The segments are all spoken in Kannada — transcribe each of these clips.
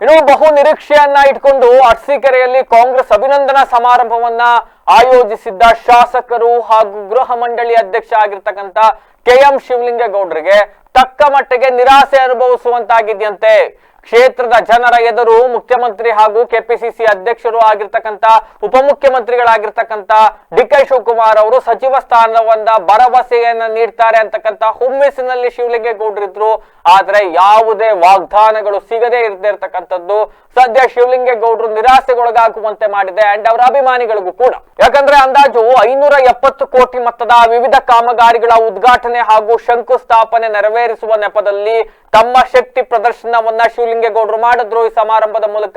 ಇನ್ನು ಬಹು ನಿರೀಕ್ಷೆಯನ್ನ ಇಟ್ಕೊಂಡು ಅರಸೀಕೆರೆಯಲ್ಲಿ ಕಾಂಗ್ರೆಸ್ ಅಭಿನಂದನಾ ಸಮಾರಂಭವನ್ನ ಆಯೋಜಿಸಿದ್ದ ಶಾಸಕರು ಹಾಗೂ ಗೃಹ ಮಂಡಳಿ ಅಧ್ಯಕ್ಷ ಆಗಿರ್ತಕ್ಕಂಥ ಕೆ ಎಂ ಶಿವಲಿಂಗೇಗೌಡರಿಗೆ ತಕ್ಕ ಮಟ್ಟಿಗೆ ನಿರಾಸೆ ಅನುಭವಿಸುವಂತಾಗಿದೆಯಂತೆ. ಕ್ಷೇತ್ರದ ಜನರ ಎದುರು ಮುಖ್ಯಮಂತ್ರಿ ಹಾಗೂ ಕೆಪಿಸಿಸಿ ಅಧ್ಯಕ್ಷರು ಆಗಿರ್ತಕ್ಕಂಥ, ಉಪಮುಖ್ಯಮಂತ್ರಿಗಳಾಗಿರ್ತಕ್ಕಂಥ ಡಿ ಕೆ ಶಿವಕುಮಾರ್ ಅವರು ಸಚಿವ ಸ್ಥಾನವನ್ನ ಭರವಸೆಯನ್ನ ನೀಡ್ತಾರೆ ಅಂತಕ್ಕಂಥ ಹುಮ್ಮಿಸಿನಲ್ಲಿ ಶಿವಲಿಂಗೇಗೌಡರಿದ್ರು. ಆದ್ರೆ ಯಾವುದೇ ವಾಗ್ದಾನಗಳು ಸಿಗದೇ ಇರದೇ ಇರತಕ್ಕಂಥದ್ದು. ಸದ್ಯ ಶಿವಲಿಂಗೇಗೌಡರು ನಿರಾಸೆಗೊಳಗಾಗುವಂತೆ ಮಾಡಿದೆ ಅಂಡ್ ಅವರ ಅಭಿಮಾನಿಗಳಿಗೂ ಕೂಡ. ಯಾಕಂದ್ರೆ ಅಂದಾಜು ಐನೂರ ಎಪ್ಪತ್ತು ಕೋಟಿ ಮೊತ್ತದ ವಿವಿಧ ಕಾಮಗಾರಿಗಳ ಉದ್ಘಾಟನೆ ಹಾಗೂ ಶಂಕುಸ್ಥಾಪನೆ ನೆರವೇರಿಸುವ ನೆಪದಲ್ಲಿ ತಮ್ಮ ಶಕ್ತಿ ಪ್ರದರ್ಶನವನ್ನ ಶಿವಲಿಂಗೇಗೌಡರು ಮಾಡಿದ್ರು ಈ ಸಮಾರಂಭದ ಮೂಲಕ.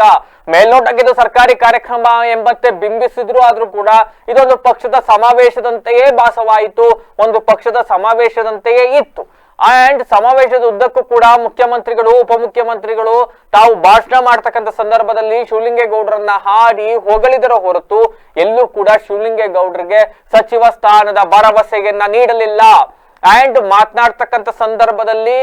ಮೇಲ್ನೋಟಕ್ಕೆ ಇದು ಸರ್ಕಾರಿ ಕಾರ್ಯಕ್ರಮ ಎಂಬಂತೆ ಬಿಂಬಿಸಿದ್ರು, ಆದ್ರೂ ಕೂಡ ಇದೊಂದು ಪಕ್ಷದ ಸಮಾವೇಶದಂತೆಯೇ ಭಾಸವಾಯಿತು, ಒಂದು ಪಕ್ಷದ ಸಮಾವೇಶದಂತೆಯೇ ಇತ್ತು. ಅಂಡ್ ಸಮಾವೇಶದ ಉದ್ದಕ್ಕೂ ಕೂಡ ಮುಖ್ಯಮಂತ್ರಿಗಳು, ಉಪಮುಖ್ಯಮಂತ್ರಿಗಳು ತಾವು ಭಾಷಣ ಮಾಡ್ತಕ್ಕಂಥ ಸಂದರ್ಭದಲ್ಲಿ ಶಿವಲಿಂಗೇಗೌಡರನ್ನ ಹಾಡಿ ಹೊಗಳಿದರ ಹೊರತು ಎಲ್ಲೂ ಕೂಡ ಶಿವಲಿಂಗೇಗೌಡರಿಗೆ ಸಚಿವ ಸ್ಥಾನದ ಭರವಸೆಯನ್ನ ನೀಡಲಿಲ್ಲ. ಅಂಡ್ ಮಾತನಾಡ್ತಕ್ಕಂಥ ಸಂದರ್ಭದಲ್ಲಿ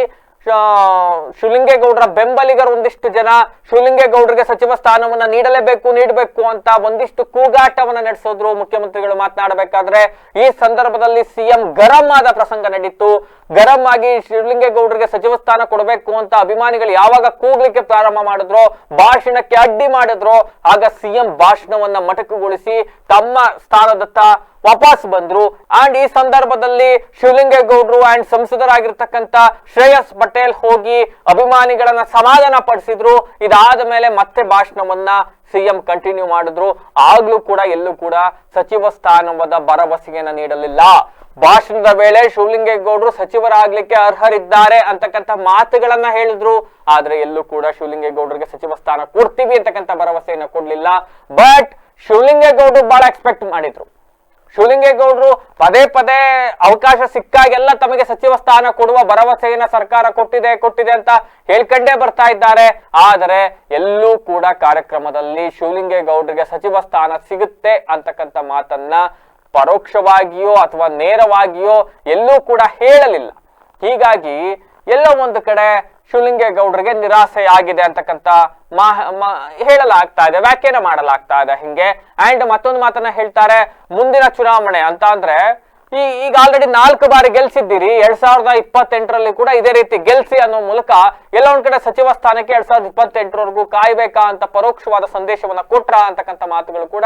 ಶಿವಲಿಂಗೇಗೌಡರ ಬೆಂಬಲಿಗರು ಒಂದಿಷ್ಟು ಜನ, ಶಿವಲಿಂಗೇಗೌಡರಿಗೆ ಸಚಿವ ಸ್ಥಾನವನ್ನ ನೀಡಲೇಬೇಕು, ನೀಡಬೇಕು ಅಂತ ಒಂದಿಷ್ಟು ಕೂಗಾಟವನ್ನ ನಡೆಸೋದ್ರು ಮುಖ್ಯಮಂತ್ರಿಗಳು ಮಾತನಾಡಬೇಕಾದ್ರೆ, ಈ ಸಂದರ್ಭದಲ್ಲಿ ಸಿಎಂ ಗರಂ ಆದ ಪ್ರಸಂಗ ನಡೀತು. ಗರಂ ಆಗಿ ಶಿವಲಿಂಗೇಗೌಡರಿಗೆ ಸಚಿವ ಸ್ಥಾನ ಕೊಡಬೇಕು ಅಂತ ಅಭಿಮಾನಿಗಳು ಯಾವಾಗ ಕೂಗ್ಲಿಕ್ಕೆ ಪ್ರಾರಂಭ ಮಾಡಿದ್ರು, ಭಾಷಣಕ್ಕೆ ಅಡ್ಡಿ ಮಾಡಿದ್ರು, ಆಗ ಸಿಎಂ ಭಾಷಣವನ್ನ ಮಟಕುಗೊಳಿಸಿ ತಮ್ಮ ಸ್ಥಾನದತ್ತ ವಾಪಸ್ ಬಂದ್ರು. ಅಂಡ್ ಈ ಸಂದರ್ಭದಲ್ಲಿ ಶಿವಲಿಂಗೇಗೌಡರು ಅಂಡ್ ಸಂಸದರಾಗಿರ್ತಕ್ಕಂತ ಶ್ರೇಯಸ್ ಪಟೇಲ್ ಹೋಗಿ ಅಭಿಮಾನಿಗಳನ್ನ ಸಮಾಧಾನ ಪಡಿಸಿದ್ರು. ಇದಾದ ಮೇಲೆ ಮತ್ತೆ ಭಾಷಣವನ್ನ ಸಿಎಂ ಕಂಟಿನ್ಯೂ ಮಾಡಿದ್ರು. ಆಗ್ಲೂ ಕೂಡ, ಎಲ್ಲೂ ಕೂಡ ಸಚಿವ ಸ್ಥಾನವಾದ ಭರವಸೆಯನ್ನ ನೀಡಲಿಲ್ಲ. ಭಾಷಣದ ವೇಳೆ ಶಿವಲಿಂಗೇಗೌಡರು ಸಚಿವರಾಗ್ಲಿಕ್ಕೆ ಅರ್ಹರಿದ್ದಾರೆ ಅಂತಕ್ಕಂಥ ಮಾತುಗಳನ್ನ ಹೇಳಿದ್ರು. ಆದ್ರೆ ಎಲ್ಲೂ ಕೂಡ ಶಿವಲಿಂಗೇಗೌಡರಿಗೆ ಸಚಿವ ಸ್ಥಾನ ಕೊಡ್ತೀವಿ ಅಂತಕ್ಕಂಥ ಭರವಸೆಯನ್ನ ಕೊಡ್ಲಿಲ್ಲ. ಬಟ್ ಶಿವಲಿಂಗೇಗೌಡರು ಬಹಳ ಎಕ್ಸ್ಪೆಕ್ಟ್ ಮಾಡಿದ್ರು. ಶಿವಲಿಂಗೇಗೌಡರು ಪದೇ ಪದೇ ಅವಕಾಶ ಸಿಕ್ಕಾಗೆಲ್ಲ ತಮಗೆ ಸಚಿವ ಸ್ಥಾನ ಕೊಡುವ ಭರವಸೆಯನ್ನ ಸರ್ಕಾರ ಕೊಟ್ಟಿದೆ ಕೊಟ್ಟಿದೆ ಅಂತ ಹೇಳ್ಕಂಡೇ ಬರ್ತಾ ಇದ್ದಾರೆ. ಆದರೆ ಎಲ್ಲೂ ಕೂಡ ಕಾರ್ಯಕ್ರಮದಲ್ಲಿ ಶಿವಲಿಂಗೇಗೌಡರಿಗೆ ಸಚಿವ ಸ್ಥಾನ ಸಿಗುತ್ತೆ ಅಂತಕ್ಕಂಥ ಮಾತನ್ನ ಪರೋಕ್ಷವಾಗಿಯೋ ಅಥವಾ ನೇರವಾಗಿಯೋ ಎಲ್ಲೂ ಕೂಡ ಹೇಳಲಿಲ್ಲ. ಹೀಗಾಗಿ ಎಲ್ಲೋ ಒಂದು ಕಡೆ ಶಿವಲಿಂಗೇಗೌಡರಿಗೆ ನಿರಾಸೆ ಆಗಿದೆ ಮಾ- ಹೇಳಲಾಗ್ತಾ ಇದೆ, ವ್ಯಾಖ್ಯಾನ ಮಾಡಲಾಗ್ತಾ ಇದೆ ಹಿಂಗೆ. ಅಂಡ್ ಮತ್ತೊಂದು ಮಾತನ್ನ ಹೇಳ್ತಾರೆ, ಮುಂದಿನ ಚುನಾವಣೆ ಅಂತ ಅಂದ್ರೆ, ಈ, ಈಗ ಆಲ್ರೆಡಿ ನಾಲ್ಕು ಬಾರಿ ಗೆಲ್ಸಿದ್ದೀರಿ, ಎರಡ್ ಸಾವಿರದ ಇಪ್ಪತ್ತೆಂಟರಲ್ಲಿ ಕೂಡ ಇದೇ ರೀತಿ ಗೆಲ್ಸಿ ಅನ್ನೋ ಮೂಲಕ ಎಲ್ಲ ಒಂದ್ ಕಡೆ ಸಚಿವ ಸ್ಥಾನಕ್ಕೆ ಎರಡ್ ಸಾವಿರದ ಇಪ್ಪತ್ತೆಂಟರವರೆಗೂ ಕಾಯ್ಬೇಕಾ ಅಂತ ಪರೋಕ್ಷವಾದ ಸಂದೇಶವನ್ನ ಕೊಟ್ರ ಅಂತಕ್ಕಂಥ ಮಾತುಗಳು ಕೂಡ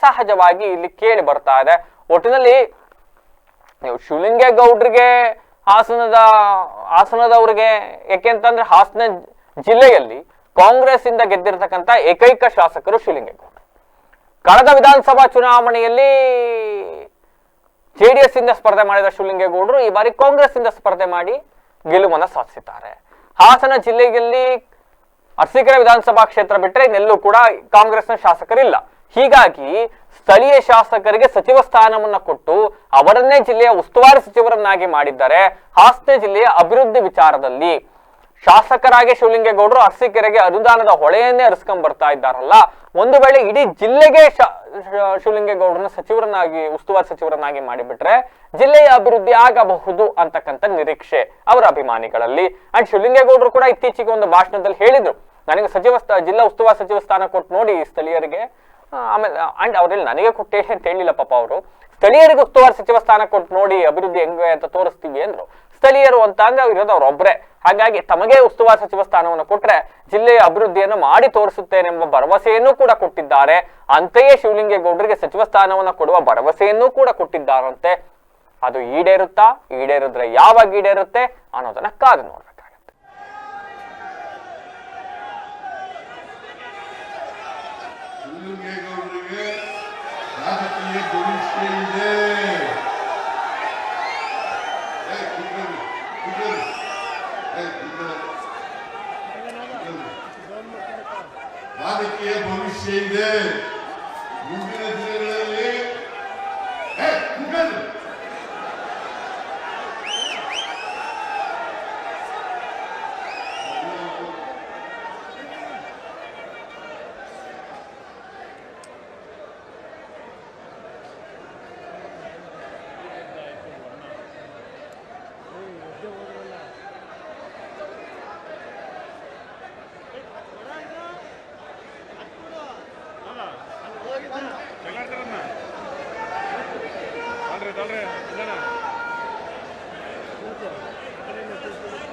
ಸಹಜವಾಗಿ ಇಲ್ಲಿ ಕೇಳಿ ಬರ್ತಾ ಇದೆ. ಒಟ್ಟಿನಲ್ಲಿ ನೀವು ಶಿವಲಿಂಗೇಗೌಡ್ರಿಗೆ ಹಾಸನದ, ಹಾಸನದವ್ರಿಗೆ ಯಾಕೆಂತಂದ್ರೆ ಹಾಸನ ಜಿಲ್ಲೆಯಲ್ಲಿ ಕಾಂಗ್ರೆಸ್ ಇಂದ ಗೆದ್ದಿರತಕ್ಕಂತ ಏಕೈಕ ಶಾಸಕರು ಶಿವಲಿಂಗೇಗೌಡ. ಕಳೆದ ವಿಧಾನಸಭಾ ಚುನಾವಣೆಯಲ್ಲಿ ಜೆಡಿಎಸ್ ಇಂದ ಸ್ಪರ್ಧೆ ಮಾಡಿದ ಶಿವಲಿಂಗೇಗೌಡರು ಈ ಬಾರಿ ಕಾಂಗ್ರೆಸ್ ಇಂದ ಸ್ಪರ್ಧೆ ಮಾಡಿ ಗೆಲುವನ್ನ ಸಾಧಿಸಿದ್ದಾರೆ. ಹಾಸನ ಜಿಲ್ಲೆಯಲ್ಲಿ ಅರಸೀಕೆರೆ ವಿಧಾನಸಭಾ ಕ್ಷೇತ್ರ ಬಿಟ್ಟರೆ ಇನ್ನೆಲ್ಲೂ ಕೂಡ ಕಾಂಗ್ರೆಸ್ನ ಶಾಸಕರಿಲ್ಲ. ಹೀಗಾಗಿ ಸ್ಥಳೀಯ ಶಾಸಕರಿಗೆ ಸಚಿವ ಸ್ಥಾನವನ್ನ ಕೊಟ್ಟು ಅವರನ್ನೇ ಜಿಲ್ಲೆಯ ಉಸ್ತುವಾರಿ ಸಚಿವರನ್ನಾಗಿ ಮಾಡಿದ್ದಾರೆ. ಹಾಸನ ಜಿಲ್ಲೆಯ ಅಭಿವೃದ್ಧಿ ವಿಚಾರದಲ್ಲಿ ಶಾಸಕರಾಗಿ ಶಿವಲಿಂಗೇಗೌಡರು ಅರಸೀಕೆರೆಗೆ ಅನುದಾನದ ಹೊಳೆಯನ್ನೇ ಹರಿಸ್ಕೊಂಡ್ ಬರ್ತಾ ಇದ್ದಾರಲ್ಲ, ಒಂದು ವೇಳೆ ಇಡೀ ಜಿಲ್ಲೆಗೆ ಶಿವಲಿಂಗೇಗೌಡರನ್ನ ಸಚಿವರನ್ನಾಗಿ, ಉಸ್ತುವಾರಿ ಸಚಿವರನ್ನಾಗಿ ಮಾಡಿಬಿಟ್ರೆ ಜಿಲ್ಲೆಯ ಅಭಿವೃದ್ಧಿ ಆಗಬಹುದು ಅಂತಕ್ಕಂಥ ನಿರೀಕ್ಷೆ ಅವರ ಅಭಿಮಾನಿಗಳಲ್ಲಿ. ಅಂಡ್ ಶಿವಲಿಂಗೇಗೌಡರು ಕೂಡ ಇತ್ತೀಚೆಗೆ ಒಂದು ಭಾಷಣದಲ್ಲಿ ಹೇಳಿದ್ರು, ನನಗೆ ಸಚಿವ ಜಿಲ್ಲಾ ಉಸ್ತುವಾರಿ ಸಚಿವ ಸ್ಥಾನ ಕೊಟ್ಟು ನೋಡಿ ಸ್ಥಳೀಯರಿಗೆ. ಆಮೇಲೆ ಅಂಡ್ ಅವ್ರಲ್ಲಿ ನನಗೆ ಕೊಟ್ಟೆ ಅಂತ ಹೇಳಿಲ್ಲ ಪಾಪ ಅವರು. ಸ್ಥಳೀಯರಿಗೆ ಉಸ್ತುವಾರಿ ಸಚಿವ ಸ್ಥಾನ ಕೊಟ್ಟು ನೋಡಿ ಅಭಿವೃದ್ಧಿ ಹೆಂಗೆ ಅಂತ ತೋರಿಸ್ತೀವಿ ಅಂದ್ರು. ಸ್ಥಳೀಯರು ಅಂತ ಅಂದ್ರೆ ಅವ್ರು ಇರೋದು ಅವ್ರೊಬ್ರೆ. ಹಾಗಾಗಿ ತಮಗೆ ಉಸ್ತುವಾರಿ ಸಚಿವ ಸ್ಥಾನವನ್ನು ಕೊಟ್ರೆ ಜಿಲ್ಲೆಯ ಅಭಿವೃದ್ಧಿಯನ್ನು ಮಾಡಿ ತೋರಿಸುತ್ತೇನೆಂಬ ಭರವಸೆಯನ್ನು ಕೂಡ ಕೊಟ್ಟಿದ್ದಾರೆ. ಅಂತೆಯೇ ಶಿವಲಿಂಗೇಗೌಡರಿಗೆ ಸಚಿವ ಸ್ಥಾನವನ್ನು ಕೊಡುವ ಭರವಸೆಯನ್ನು ಕೂಡ ಕೊಟ್ಟಿದ್ದಾರಂತೆ. ಅದು ಈಡೇರುತ್ತಾ, ಈಡೇರಿದ್ರೆ ಯಾವಾಗ ಈಡೇರುತ್ತೆ ಅನ್ನೋದನ್ನ ಕಾದು ನೋಡ್ಬೇಕಾಗತ್ತೆ çekildi. Evet, gidelim. Gidelim. Evet, gidelim. Gidelim. Tabii ki bu bir şeydi. Atalre, Elena. Gracias.